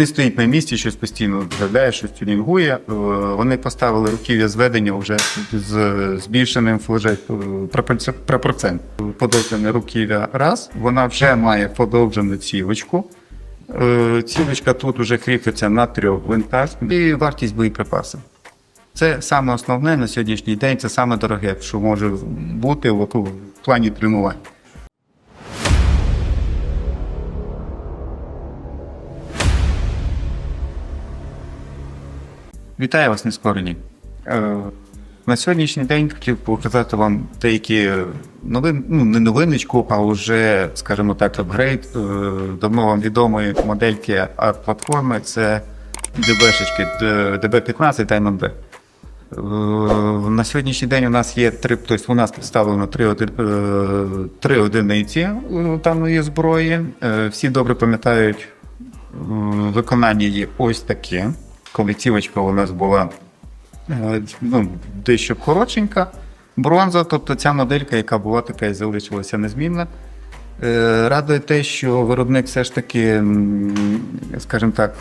Не стоїть на місці, щось постійно виглядає, щось тюнінгує. Е, Вони поставили руків'я зведення вже з збільшеним флаже пропорцент. Подовжене руків'я раз, вона вже має подовжену цівочку. Е, Цівочка тут вже кріпиться на трьох гвинтах і вартість боєприпасів. Це саме основне на сьогоднішній день, це саме дороге, що може бути в плані тренувань. Вітаю вас, нескорені. Е, На сьогоднішній день хотів показати вам деякі новин, ну не новиночку, а вже, скажімо так, апгрейд е, давно вам відомої модельки арт-платформи. Це DB-шечки DB15 та. Е, На сьогоднішній день у нас є три, тобто у нас представлено три, е, три одиниці даної зброї. Всі добре пам'ятають виконання її ось таке. Коли цівочка у нас була е, ну, дещо коротшенька. Бронза, тобто ця моделька, яка була така і залишилася незмінна. Е, Радує те, що виробник все ж таки, скажімо так,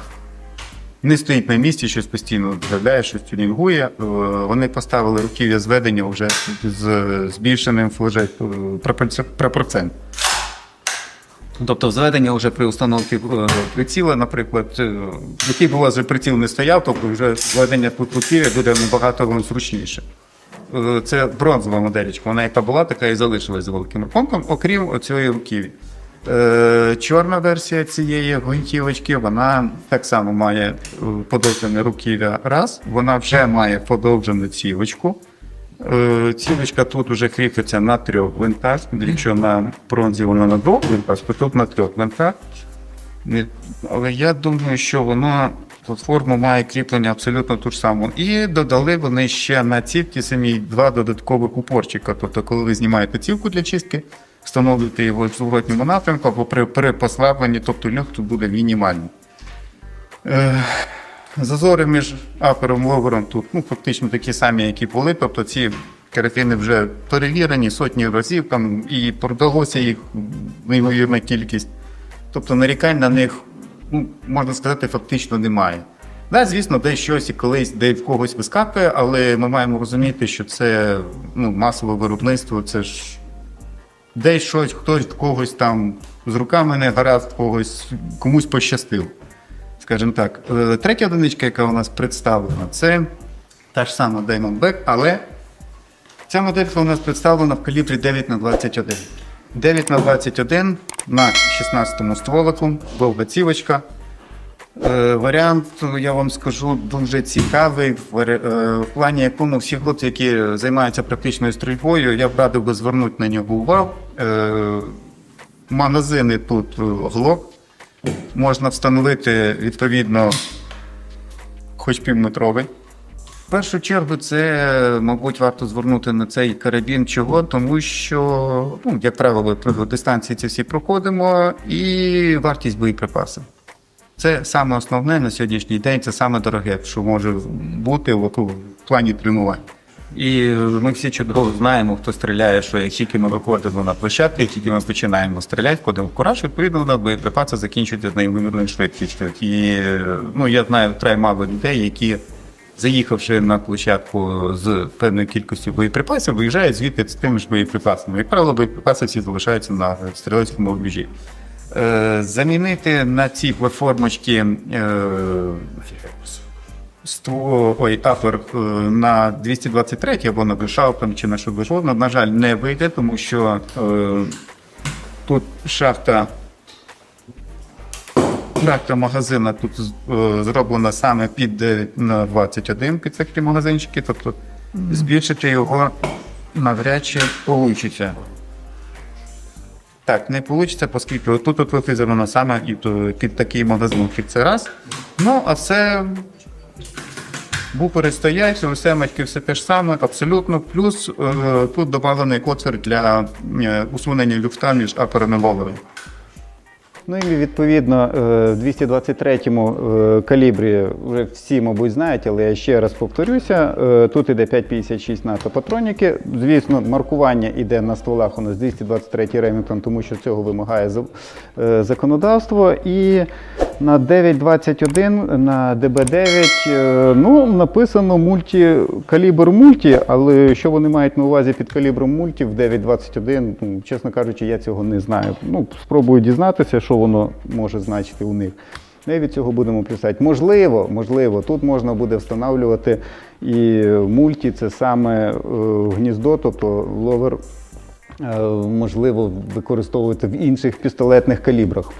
не стоїть на місці, щось постійно виглядає, щось тюнінгує. Е, Вони поставили руків'я зведення вже з збільшеним флаже пропорцент. Тобто зведення вже при установці е, приціла, наприклад, е, який була вже приціл не стояв, тобто вже зведення тут руків'я буде набагато зручніше. Е, Це бронзова моделечка, вона яка була, така і залишилась з великим рахунком, окрім цієї руків'ї. Е, Чорна версія цієї гвинтівочки, вона так само має подовжене руків'я раз, вона вже має подовжену цівочку. Е, Цівочка тут вже кріпиться на трьох гвинтах, якщо на бронзі вона на двох гвинтах, то тут на трьох гвинтах. Але я думаю, що воно платформа має кріплення абсолютно ту ж саму. І додали вони ще на цівці самій два додаткових упорчика. Тобто, коли ви знімаєте цівку для чистки, встановлюєте його в зворотньому напрямку або при, при послабленні, тобто люк тут буде мінімальний. Зазори між апером і ловером тут ну, фактично такі самі, які були. Тобто ці каратини вже перевірені сотні разів, там, і продалося їх неймовірна кількість. Тобто нарікань на них, ну, можна сказати, фактично немає. Да, звісно, десь щось і колись де в когось вискакує, але ми маємо розуміти, що це ну, масове виробництво, це ж десь щось, хтось когось там з руками не гаразд, когось комусь пощастило. Скажімо так. Е, Третя одиничка, яка у нас представлена, це та ж сама Diamondback, але ця моделька у нас представлена в калібрі 9 на 21. 9 на 21 на 16 стволику, довга цівочка. Е, Варіант, я вам скажу, дуже цікавий в е, плані, якому всі хлопці, які займаються практичною стрільбою, я б радив би звернути на нього увагу. Магазини тут глок. Можна встановити відповідно хоч півметровий. В першу чергу, це, мабуть, варто звернути на цей карабін. Чого? Тому що, ну, як правило, дистанції ці всі проходимо, і вартість боєприпасів. Це саме основне на сьогоднішній день, це саме дороге, що може бути в плані тренувань. І ми всі чудово знаємо, хто стріляє, що як тільки ми виходимо на площадку, як тільки ми починаємо стріляти, входимо в кураж, відповідно, у нас боєприпаси закінчуються з неймовірною швидкістю. І ну, я знаю вкрай людей, які, заїхавши на площадку з певною кількістю боєприпасів, виїжджають звідти з тими ж боєприпасами. Як правило, боєприпаси всі залишаються на стрілецькому рубежі. Е, замінити на ці платформочки е, ой, апер е, на 223 або на Бешаупен чи на що завгодно, на жаль, не вийде, тому що е, тут шахта. Шахта магазина тут е, зроблена саме під 9 на 21 під такі магазинчики, тобто збільшити його навряд чи вийде. Так, не вийде, оскільки тут вифізовано саме під такий магазин це раз. Ну, а все бупери стоять, усе матьки все те ж саме, абсолютно. Плюс е, тут доданий коцер для е, усунення люфта між апером і ловером. Ну і відповідно е, в 223-му е, калібрі вже всі, мабуть, знають, але я ще раз повторюся. Тут іде 5,56 НАТО патроніки. Звісно, маркування іде на стволах у нас 223 Ремінгтон, тому що цього вимагає законодавство. І На 9.21 на ДБ9 е, ну, написано мульті, калібр мульті, але що вони мають на увазі під калібром мульті в 9.21, ну, чесно кажучи, я цього не знаю. Ну, спробую дізнатися, що воно може значити у них. Ми від цього будемо писати. Можливо, можливо, тут можна буде встановлювати і мульті, це саме е, гніздо, тобто ловер е, можливо використовувати в інших пістолетних калібрах.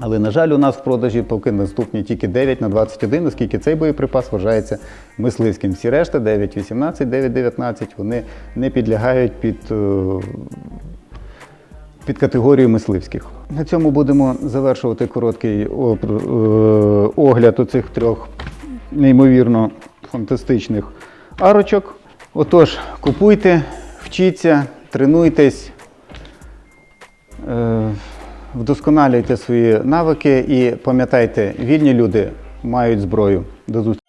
Але, на жаль, у нас в продажі поки наступні тільки 9 на 21, оскільки цей боєприпас вважається мисливським. Всі решта 9.18, 9.19, вони не підлягають під, е, під категорію мисливських. На цьому будемо завершувати короткий е, огляд оцих трьох неймовірно фантастичних арочок. Отож, купуйте, вчіться, тренуйтесь. Вдосконалюйте свої навики і пам'ятайте, вільні люди мають зброю. До зустрічі.